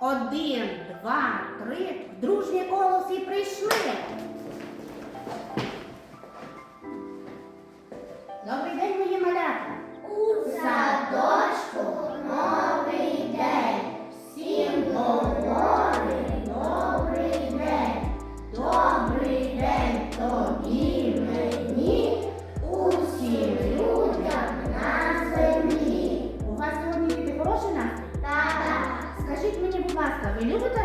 Один, два, три. В дружнє коло прийшли. maravilhoso da